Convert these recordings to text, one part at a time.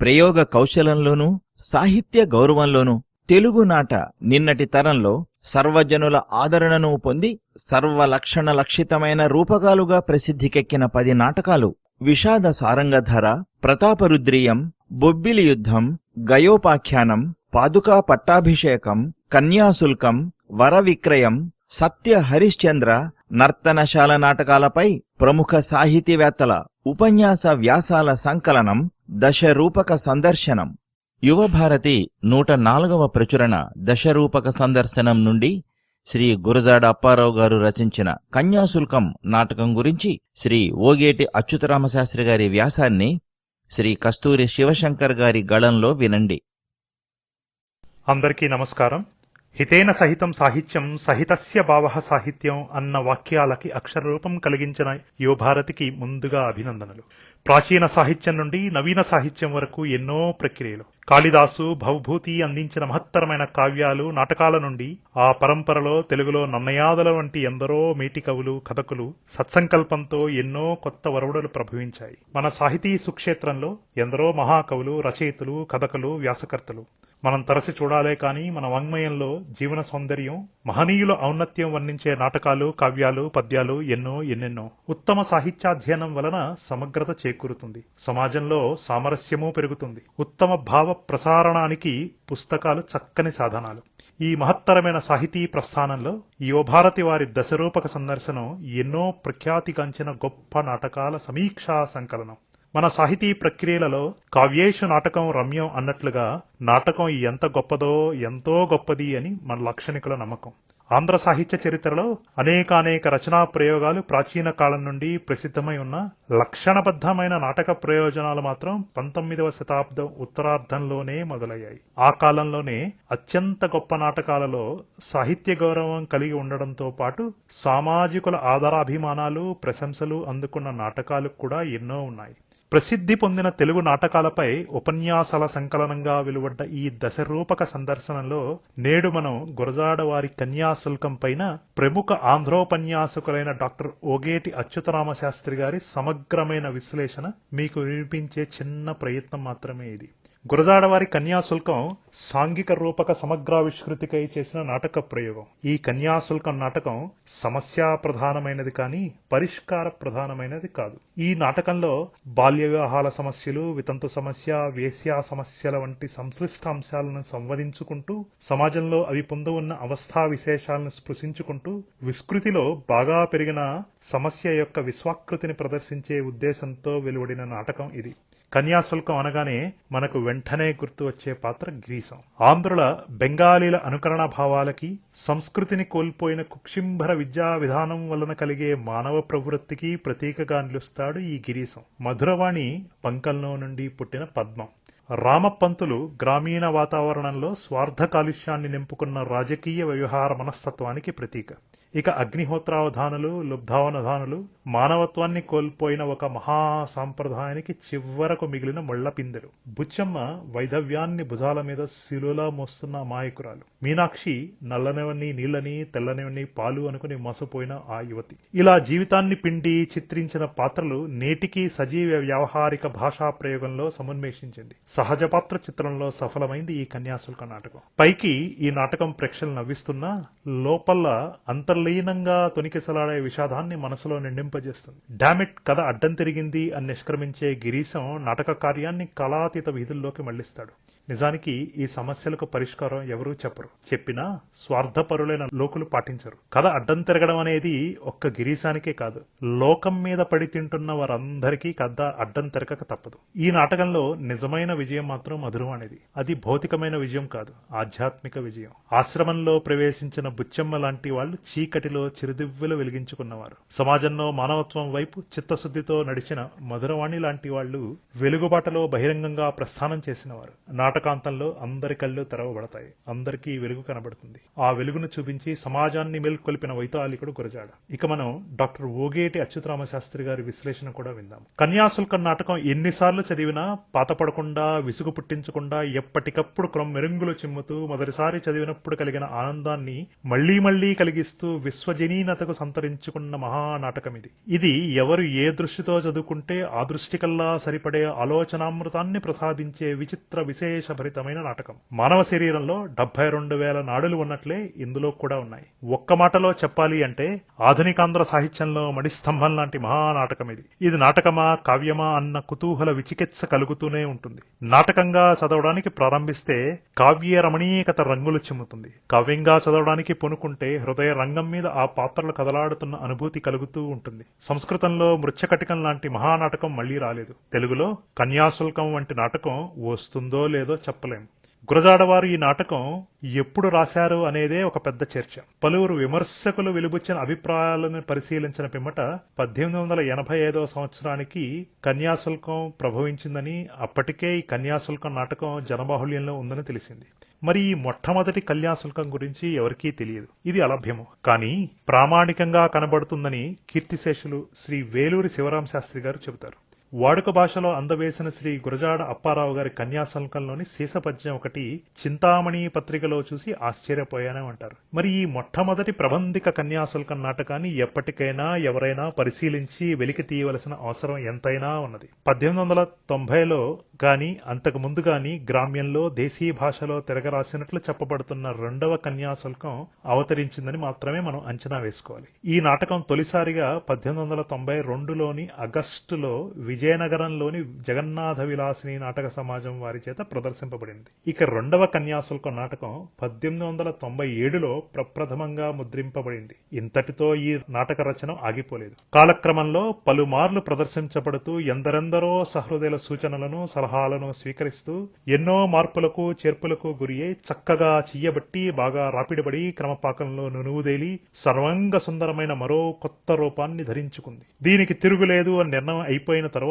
ప్రయోగ కౌశలంలోనూ సాహిత్య గౌరవంలోనూ తెలుగునాట నిన్నటి తరంలో సర్వజనుల ఆదరణను పొంది సర్వలక్షణ లక్షితమైన రూపకాలుగా ప్రసిద్ధికెక్కిన పది నాటకాలు విషాద సారంగధర ప్రతాపరుద్రీయం బొబ్బిలి యుద్ధం గయోపాఖ్యానం పాదుకా పట్టాభిషేకం కన్యాశుల్కం వరవిక్రయం సత్య హరిశ్చంద్ర నర్తనశాల నాటకాలపై ప్రముఖ సాహితీవేత్తల ఉపన్యాస వ్యాసాల సంకలనం దశరూపక సందర్శనం. యువభారతి నూట నాలుగవ ప్రచురణ దశరూపక సందర్శనం నుండి శ్రీ గురజాడ అప్పారావు గారు రచించిన కన్యాశుల్కం నాటకం గురించి శ్రీ ఓగేటి అచ్యుతరామశాస్త్రి గారి వ్యాసాన్ని శ్రీ కస్తూరి శివశంకర్ గారి గళంలో వినండి. అందరికీ నమస్కారం. హితేన సహితం సాహిత్యం సహితస్య భావ సాహిత్యం అన్న వాక్యాలకి అక్షరరూపం కలిగించిన యువభారతికి ముందుగా అభినందనలు. ప్రాచీన సాహిత్యం నుండి నవీన సాహిత్యం వరకు ఎన్నో ప్రక్రియలు. కాళిదాసు భవభూతి అందించిన మహత్తరమైన కావ్యాలు నాటకాల నుండి ఆ పరంపరలో తెలుగులో నన్నయాదల వంటి ఎందరో మేటి కవులు కథకులు సత్సంకల్పంతో ఎన్నో కొత్త వరవడులు ప్రభవించాయి. మన సాహితీ సుక్షేత్రంలో ఎందరో మహాకవులు రచయితలు కథకులు వ్యాసకర్తలు. మనం తరచి చూడాలే కానీ మన వాంగ్మయంలో జీవన సౌందర్యం మహనీయుల ఔన్నత్యం వర్ణించే నాటకాలు కావ్యాలు పద్యాలు ఎన్నో ఎన్నెన్నో. ఉత్తమ సాహిత్యాధ్యయనం వలన సమగ్రత చేకూరుతుంది. సమాజంలో సామరస్యము పెరుగుతుంది. ఉత్తమ భావ ప్రసారణానికి పుస్తకాలు చక్కని సాధనాలు. ఈ మహత్తరమైన సాహితీ ప్రస్థానంలో యువభారతి వారి దశరూపక సందర్శనం ఎన్నో ప్రఖ్యాతిగాంచిన గొప్ప నాటకాల సమీక్షా సంకలనం. మన సాహితీ ప్రక్రియలలో కావ్యేషు నాటకం రమ్యం అన్నట్లుగా నాటకం ఎంత గొప్పదో ఎంతో గొప్పది అని మన లాక్షణికుల నమ్మకం. ఆంధ్ర సాహిత్య చరిత్రలో అనేకానేక రచనా ప్రయోగాలు ప్రాచీన కాలం నుండి ప్రసిద్ధమై ఉన్న లక్షణబద్ధమైన నాటక ప్రయోజనాలు మాత్రం పంతొమ్మిదవ శతాబ్దం ఉత్తరార్ధంలోనే మొదలయ్యాయి. ఆ కాలంలోనే అత్యంత గొప్ప నాటకాలలో సాహిత్య గౌరవం కలిగి ఉండడంతో పాటు సామాజికుల ఆధారాభిమానాలు ప్రశంసలు అందుకున్న నాటకాలు కూడా ఎన్నో ఉన్నాయి. ప్రసిద్ధి పొందిన తెలుగు నాటకాలపై ఉపన్యాసాల సంకలనంగా వెలువడ్డ ఈ దశరూపక సందర్శనంలో నేడు మనం గురజాడవారి కన్యాశుల్కం పైన ప్రముఖ ఆంధ్రోపన్యాసకులైన డాక్టర్ ఓగేటి అచ్యుతరామ శాస్త్రి గారి సమగ్రమైన విశ్లేషణ మీకు వినిపించే చిన్న ప్రయత్నం మాత్రమే ఇది. గురజాడవారి కన్యాశుల్కం సాంఘిక రూపక సమగ్రావిష్కృతికై చేసిన నాటక ప్రయోగం. ఈ కన్యాశుల్కం నాటకం సమస్యా ప్రధానమైనది కానీ పరిష్కార ప్రధానమైనది కాదు. ఈ నాటకంలో బాల్య వివాహాల సమస్యలు వితంతు సమస్య వేశ్యా సమస్యల వంటి సంశ్లిష్ట అంశాలను సంవదించుకుంటూ సమాజంలో అవి పొందు ఉన్న అవస్థా విశేషాలను స్పృశించుకుంటూ విస్కృతిలో బాగా పెరిగిన సమస్య యొక్క విశ్వాకృతిని ప్రదర్శించే ఉద్దేశంతో వెలువడిన నాటకం ఇది. కన్యాశుల్కం అనగానే మనకు వెంటనే గుర్తు వచ్చే పాత్ర గ్రీసం. ఆంధ్రుల బెంగాలీల అనుకరణ భావాలకి సంస్కృతిని కోల్పోయిన కుక్షింభర విద్యా విధానం వలన కలిగే మానవ ప్రవృత్తికి ప్రతీకగా నిలుస్తాడు ఈ గిరీశం మధురవాణి పంకల్లో నుండి పుట్టిన పద్మం. రామపంతులు గ్రామీణ వాతావరణంలో స్వార్థ కాలుష్యాన్ని నింపుకున్న రాజకీయ వ్యవహార మనస్తత్వానికి ప్రతీక. ఇక అగ్నిహోత్రావధానులు లుబ్ధావనధానులు మానవత్వాన్ని కోల్పోయిన ఒక మహా సాంప్రదాయానికి చివరకు మిగిలిన ముళ్ళపిందెలు బుచ్చమ్మ వైధవ్యాన్ని భుజాల మీద శిలులా మోస్తున్న మాయకురాలు. మీనాక్షి నల్లనివన్నీ నీళ్ళని తెల్లనివన్నీ పాలు అనుకుని మోసపోయిన ఆ యువతి. ఇలా జీవితాన్ని పిండి చిత్రించిన పాత్రలు నేటికి సజీవ వ్యావహారిక భాషా ప్రయోగంలో సమన్వేషించింది సహజ పాత్ర చిత్రంలో సఫలమైంది ఈ కన్యాశుల్క నాటకం. పైకి ఈ నాటకం ప్రేక్షకులు నవ్విస్తున్నా లోపల అంతర్లీనంగా తొనికిసలాడే విషాదాన్ని మనసులో నిండింపజేస్తుంది. డామిట్ కథ అడ్డం తిరిగింది అని నిష్క్రమించే గిరీశం నాటక కార్యాన్ని కళాతీత వీధుల్లోకి మళ్ళిస్తాడు. నిజానికి ఈ సమస్యలకు పరిష్కారం ఎవరూ చెప్పరు. చెప్పినా స్వార్థపరులైన లోకులు పాటించరు. కథ అడ్డం తిరగడం అనేది ఒక్క గిరీశానికే కాదు. లోకం మీద పడి తింటున్న వారందరికీ కథ అడ్డం తిరగక తప్పదు. ఈ నాటకంలో నిజమైన విజయం మాత్రం మధురవాణిది అది భౌతికమైన విజయం కాదు ఆధ్యాత్మిక విజయం. ఆశ్రమంలో ప్రవేశించిన బుచ్చమ్మ లాంటి వాళ్ళు చీకటిలో చిరుదివ్వెలు వెలిగించుకున్నవారు. సమాజంలో మానవత్వం వైపు చిత్తశుద్ధితో నడిచిన మధురవాణి లాంటి వాళ్ళు వెలుగుబాటలో బహిరంగంగా ప్రస్థానం చేసినవారు. నాటక ప్రాంతంలో అందరి కళ్ళు తెరవబడతాయి. అందరికీ వెలుగు కనబడుతుంది. ఆ వెలుగును చూపించి సమాజాన్ని మేల్కొల్పిన వైతాళికుడు గురజాడ. ఇక మనం డాక్టర్ ఓగేటి అచ్యుతరామ శాస్త్రి గారి విశ్లేషణ కూడా విందాం. కన్యాశుల్కం నాటకం ఎన్నిసార్లు చదివినా పాతపడకుండా విసుగు పుట్టించకుండా ఎప్పటికప్పుడు క్రొమ్మెరుంగులు చిమ్ముతూ మొదటిసారి చదివినప్పుడు కలిగిన ఆనందాన్ని మళ్ళీ మళ్ళీ కలిగిస్తూ విశ్వజనీనతకు సంతరించుకున్న మహానాటకం ఇది ఇది ఎవరు ఏ దృష్టితో చదువుకుంటే ఆ దృష్టికల్లా సరిపడే ఆలోచనామృతాన్ని ప్రసాదించే విచిత్ర విశేష ఆవేశభరితమైన నాటకం. మానవ శరీరంలో డెబ్బై రెండు వేల నాడులు ఉన్నట్లే ఇందులో కూడా ఉన్నాయి. ఒక్క మాటలో చెప్పాలి అంటే ఆధునికాంధ్ర సాహిత్యంలో మణిస్తంభం లాంటి మహానాటకం ఇది. ఇది నాటకమా కావ్యమా అన్న కుతూహల విచికిత్స కలుగుతూనే ఉంటుంది. నాటకంగా చదవడానికి ప్రారంభిస్తే కావ్య రమణీయకత రంగులు చిమ్ముతుంది. కావ్యంగా చదవడానికి పొనుకుంటే హృదయ రంగం మీద ఆ పాత్రలు కదలాడుతున్న అనుభూతి కలుగుతూ ఉంటుంది. సంస్కృతంలో మృత్యకటికం లాంటి మహానాటకం మళ్ళీ రాలేదు. తెలుగులో కన్యాశుల్కం వంటి నాటకం వస్తుందో లేదో చెప్పలేం. గురజాడవారు ఈ నాటకం ఎప్పుడు రాశారు అనేదే ఒక పెద్ద చర్చ. పలువురు విమర్శకులు వెలుబుచ్చిన అభిప్రాయాలను పరిశీలించిన పిమ్మట పద్దెనిమిది వందల ఎనభై ఐదవ సంవత్సరానికి కన్యాశుల్కం ప్రభవించిందని అప్పటికే ఈ కన్యాశుల్కం నాటకం జనబాహుళ్యంలో ఉందని తెలిసింది. మరి ఈ మొట్టమొదటి కన్యాశుల్కం గురించి ఎవరికీ తెలియదు. ఇది అలభ్యము. కానీ ప్రామాణికంగా కనబడుతుందని కీర్తిశేషులు శ్రీ వేలూరి శివరాం శాస్త్రి గారు చెబుతారు. వాడుక భాషలో అందవేసిన శ్రీ గురజాడ అప్పారావు గారి కన్యాశుల్కంలోని శీసపద్యం ఒకటి చింతామణి పత్రికలో చూసి ఆశ్చర్యపోయానే అంటారు మరి ఈ మొట్టమొదటి ప్రబంధిక కన్యాశుల్కం నాటకాన్ని ఎప్పటికైనా ఎవరైనా పరిశీలించి వెలికి తీయవలసిన అవసరం ఎంతైనా ఉన్నది. పద్దెనిమిది వందల తొంభైలో గాని అంతకు ముందు గాని గ్రామ్యంలో దేశీయ భాషలో తిరగరాసినట్లు చెప్పబడుతున్న రెండవ కన్యాశుల్కం అవతరించిందని మాత్రమే మనం అంచనా వేసుకోవాలి. ఈ నాటకం తొలిసారిగా పద్దెనిమిది వందల తొంభై రెండులోని ఆగస్టులో విజయనగరంలోని జగన్నాథ విలాసిని నాటక సమాజం వారి చేత ప్రదర్శింపబడింది. ఇక రెండవ కన్యాశుల్క నాటకం పద్దెనిమిది వందల తొంభై ఏడులో ప్రప్రథమంగా ముద్రింపబడింది. ఇంతటితో ఈ నాటక రచన ఆగిపోలేదు. కాలక్రమంలో పలుమార్లు ప్రదర్శించబడుతూ ఎందరెందరో సహృదయుల సూచనలను సలహాలను స్వీకరిస్తూ ఎన్నో మార్పులకు చేర్పులకు గురియై చక్కగా చెయ్యబట్టి బాగా రాపిడబడి క్రమపాకంలో నునువుదేలి సర్వంగ సుందరమైన మరో కొత్త రూపాన్ని ధరించుకుంది. దీనికి తిరుగులేదు అని నిర్ణయం అయిపోయిన తర్వాత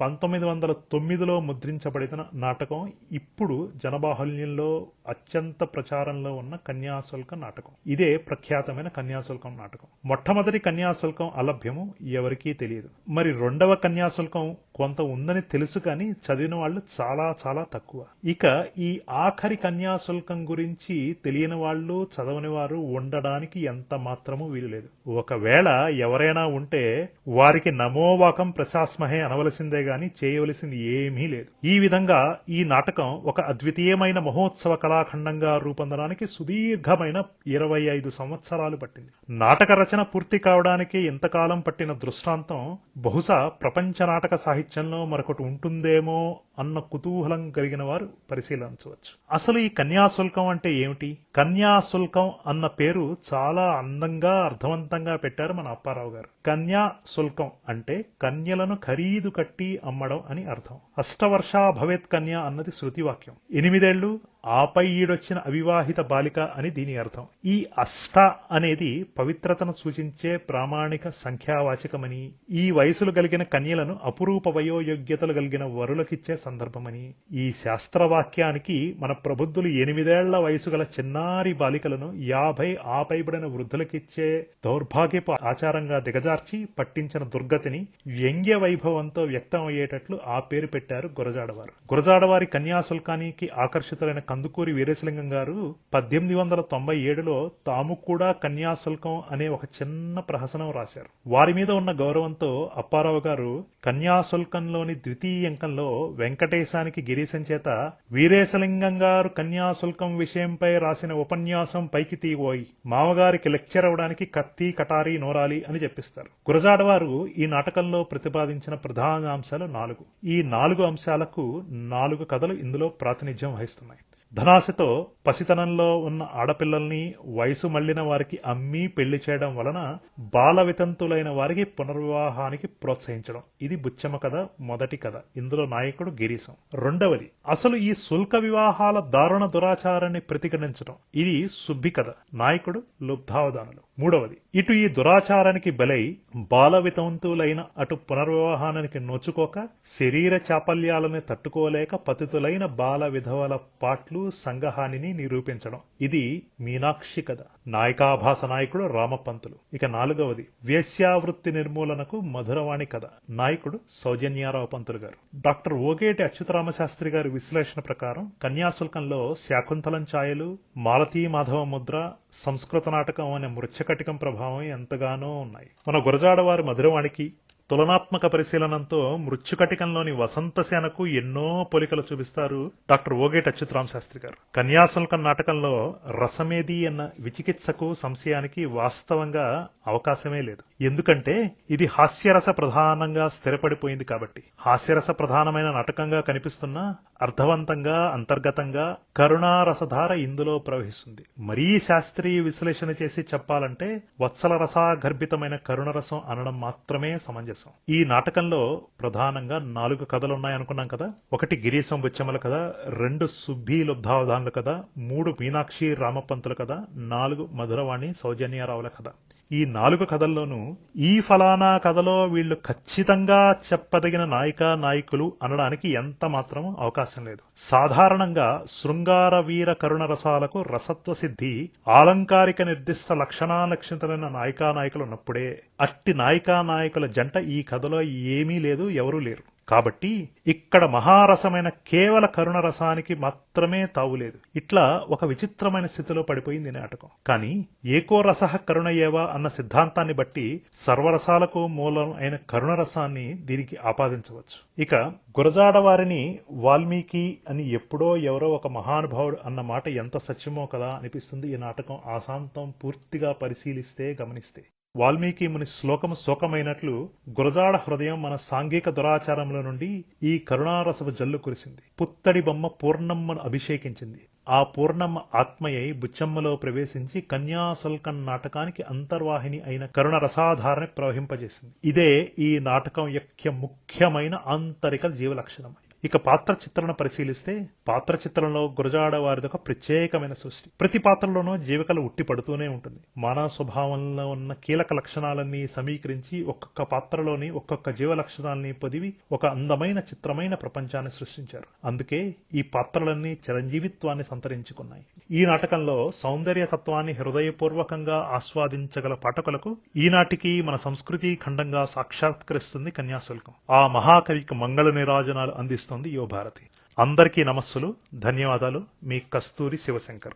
పంతొమ్మిది వందల తొమ్మిదిలో ముద్రించబడిన నాటకం ఇప్పుడు జనబాహుల్యంలో అత్యంత ప్రచారంలో ఉన్న కన్యాశుల్క నాటకం. ఇదే ప్రఖ్యాతమైన కన్యాశుల్కం నాటకం. మొట్టమొదటి కన్యాశుల్కం అలభ్యము ఎవరికీ తెలియదు. మరి రెండవ కన్యాశుల్కం కొంత ఉందని తెలుసు కానీ చదివిన వాళ్ళు చాలా చాలా తక్కువ. ఇక ఈ ఆఖరి కన్యాశుల్కం గురించి తెలియని వాళ్ళు చదవని వారు ఉండడానికి ఎంత మాత్రమూ వీలు లేదు. ఒకవేళ ఎవరైనా ఉంటే వారికి నమోవాకం ప్రశాస్మహే అనవలసిందే గాని చేయవలసింది ఏమీ లేదు. ఈ విధంగా ఈ నాటకం ఒక అద్వితీయమైన మహోత్సవ కళాఖండంగా రూపొందడానికి సుదీర్ఘమైన ఇరవై ఐదు సంవత్సరాలు పట్టింది. నాటక రచన పూర్తి కావడానికి ఇంతకాలం పట్టిన దృష్టాంతం బహుశా ప్రపంచ నాటక సాహిత్యం సాహిత్యంలో మరొకటి ఉంటుందేమో అన్న కుతూహలం కలిగిన వారు పరిశీలించవచ్చు. అసలు ఈ కన్యాశుల్కం అంటే ఏమిటి? కన్యాశుల్కం అన్న పేరు చాలా అందంగా అర్థవంతంగా పెట్టారు మన అప్పారావు గారు. కన్యా శుల్కం అంటే కన్యలను ఖరీదు కట్టి అమ్మడం అని అర్థం. అష్టవర్ష భవేత్ కన్య అన్నది శృతి వాక్యం ఎనిమిదేళ్ళు ఆపై ఈడొచ్చిన అవివాహిత బాలిక అని దీని అర్థం. ఈ అష్ట అనేది పవిత్రతను సూచించే ప్రామాణిక సంఖ్యావాచకమని ఈ వయసులు కలిగిన కన్యలను అపురూప వయోయోగ్యతలు కలిగిన వరులకిచ్చే సందర్భమని ఈ శాస్త్రవాక్యానికి మన ప్రబుద్ధులు ఎనిమిదేళ్ళ వయసు గల చిన్నారి బాలికలను యాభై ఆపైబడిన వృద్ధులకిచ్చే దౌర్భాగ్యపు ఆచారంగా దిగజార్చి పట్టించిన దుర్గతిని వ్యంగ్య వైభవంతో వ్యక్తం అయ్యేటట్లు ఆ పేరు పెట్టారు గురజాడవారు. గురజాడవారి కన్యాశుల్కానికి ఆకర్షితులైన కందుకూరి వీరేశలింగం గారు పద్దెనిమిది వందల తొంభై ఏడులో తాము కూడా కన్యాశుల్కం అనే ఒక చిన్న ప్రహసనం రాశారు. వారి మీద ఉన్న గౌరవంతో అప్పారావు గారు కన్యాశుల్కంలోని ద్వితీయంకంలో వెంకటేశానికి గిరీశం చేత వీరేశలింగం గారు కన్యాశుల్కం విషయంపై రాసిన ఉపన్యాసం పైకి తీవోయి మామగారికి లెక్చర్ అవడానికి కత్తి కటారి నోరాలి అని చెప్పిస్తారు. గురజాడవారు ఈ నాటకంలో ప్రతిపాదించిన ప్రధాన అంశాలు నాలుగు. ఈ నాలుగు అంశాలకు నాలుగు కథలు ఇందులో ప్రాతినిధ్యం వహిస్తున్నాయి. ధనాశతో పసితనంలో ఉన్న ఆడపిల్లల్ని వయసు మళ్ళిన వారికి అమ్మి పెళ్ళి చేయడం వలన బాల వితంతులైన వారికి పునర్వివాహానికి ప్రోత్సహించడం. ఇది బుచ్చమ్మ కథ మొదటి కథ. ఇందులో నాయకుడు గిరీశం. రెండవది అసలు ఈ శుల్క వివాహాల దారుణ దురాచారాన్ని ప్రతిఘటించడం. ఇది సుబ్బి కథ. నాయకుడు లుబ్ధావధానులు. మూడవది ఇటు ఈ దురాచారానికి బలై బాల వితంతువులైన అటు పునర్వివాహానికి నోచుకోక శరీర చాపల్యాలను తట్టుకోలేక పతితులైన బాల విధవల పాట్లు సంగహానిని నిరూపించడం. ఇది మీనాక్షి కథ. నాయకాభాస నాయకుడు రామపంతులు. ఇక నాలుగవది వేశ్యావృత్తి నిర్మూలనకు మధురవాణి కథ. నాయకుడు సౌజన్యారావు పంతులు గారు. డాక్టర్ ఓగేటి అచ్యుతరామశాస్త్రి గారి విశ్లేషణ ప్రకారం కన్యాశుల్కంలో శాకుంతలం ఛాయలు మాలతీ మాధవ ముద్ర సంస్కృత నాటకం అనే మృచ్ఛకటికం ప్రభావం ఎంతగానో ఉన్నాయి. మన గురజాడవారి మధురవాణికి తులనాత్మక పరిశీలనంతో మృత్యుకటికంలోని వసంతసేనకు ఎన్నో పోలికలు చూపిస్తారు డాక్టర్ ఓగేట్ అచ్యుతరామ్ శాస్త్రి గారు. కన్యాశుల్కం నాటకంలో రసమేది అన్న విచికిత్సకు సంశయానికి వాస్తవంగా అవకాశమే లేదు. ఎందుకంటే ఇది హాస్యరస ప్రధానంగా స్థిరపడిపోయింది కాబట్టి. హాస్యరస ప్రధానమైన నాటకంగా కనిపిస్తున్న అర్థవంతంగా అంతర్గతంగా కరుణారసధార ఇందులో ప్రవహిస్తుంది. మరీ శాస్త్రీయ విశ్లేషణ చేసి చెప్పాలంటే వత్సల రసాగర్భితమైన కరుణరసం అనడం మాత్రమే సమంజసం. ఈ నాటకంలో ప్రధానంగా నాలుగు కథలు ఉన్నాయనుకున్నాం కదా. ఒకటి గిరీశం బుచ్చమ్మల కథ రెండు సుబ్బి లుబ్ధావధానుల కథ మూడు మీనాక్షి రామపంతుల కథ నాలుగు మధురవాణి సౌజన్యారావుల కథ. ఈ నాలుగు కథల్లోనూ ఈ ఫలానా కథలో వీళ్ళు ఖచ్చితంగా చెప్పదగిన నాయక నాయకులు అనడానికి ఎంత మాత్రం అవకాశం లేదు. సాధారణంగా శృంగార వీర కరుణ రసాలకు రసత్వ సిద్ధి ఆలంకారిక నిర్దిష్ట లక్షణాలక్షితులైన నాయికా నాయకులు ఉన్నప్పుడే అట్టి నాయికా నాయకుల జంట ఈ కథలో ఏమీ లేదు ఎవరూ లేరు. కాబట్టి ఇక్కడ మహారసమైన కేవల కరుణ రసానికి మాత్రమే తావులేదు ఇట్లా ఒక విచిత్రమైన స్థితిలో పడిపోయింది ఈ నాటకం. కానీ ఏకో రస కరుణ ఏవా అన్న సిద్ధాంతాన్ని బట్టి సర్వరసాలకు మూలం అయిన కరుణ రసాన్ని దీనికి ఆపాదించవచ్చు. ఇక గురజాడ వారిని వాల్మీకి అని ఎప్పుడో ఎవరో ఒక మహానుభావుడు అన్న మాట ఎంత సత్యమో కదా అనిపిస్తుంది ఈ నాటకం. ఆశాంతం పూర్తిగా పరిశీలిస్తే గమనిస్తే. వాల్మీకి ముని శ్లోకము శోకమైనట్లు గురజాడ హృదయం మన సాంఘిక దురాచారముల నుండి ఈ కరుణారసపు జల్లు కురిసింది. పుత్తడి బొమ్మ పూర్ణమ్మను అభిషేకించింది. ఆ పూర్ణమ్మ ఆత్మయై బుచ్చమ్మలో ప్రవేశించి కన్యాశుల్కన్ నాటకానికి అంతర్వాహిని అయిన కరుణ రసాధారణ ప్రవహింపజేసింది. ఇదే ఈ నాటకం యొక్క ముఖ్యమైన ఆంతరిక జీవలక్షణం. ఇక పాత్ర చిత్రణ పరిశీలిస్తే పాత్ర చిత్రంలో గురజాడ వారిది ఒక ప్రత్యేకమైన సృష్టి. ప్రతి పాత్రలోనూ జీవికలు ఉట్టి పడుతూనే ఉంటుంది. మానవ స్వభావంలో ఉన్న కీలక లక్షణాలన్నీ సమీకరించి ఒక్కొక్క పాత్రలోని ఒక్కొక్క జీవ లక్షణాలని పొదివి ఒక అందమైన చిత్రమైన ప్రపంచాన్ని సృష్టించారు. అందుకే ఈ పాత్రలన్నీ చిరంజీవిత్వాన్ని సంతరించుకున్నాయి. ఈ నాటకంలో సౌందర్య తత్వాన్ని హృదయపూర్వకంగా ఆస్వాదించగల పాఠకులకు ఈనాటికి మన సంస్కృతి ఖండంగా సాక్షాత్కరిస్తుంది కన్యాశుల్కం. ఆ మహాకవికి మంగళ నిరాజనాలు అందిస్తుంది యువభారతి అందరికీ నమస్సులు. ధన్యవాదాలు. మీ కస్తూరి శివశంకర్.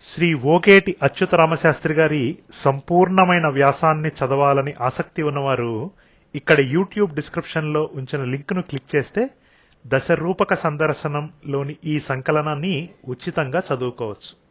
శ్రీ ఓకేటి అచ్యుత రామశాస్త్రి గారి సంపూర్ణమైన వ్యాసాన్ని చదవాలని ఆసక్తి ఉన్నవారు ఇక్కడ యూట్యూబ్ డిస్క్రిప్షన్లో ఉంచిన లింక్ను క్లిక్ చేస్తే దశ రూపక సందర్శనంలోని ఈ సంకలనాన్ని ఉచితంగా చదువుకోవచ్చు.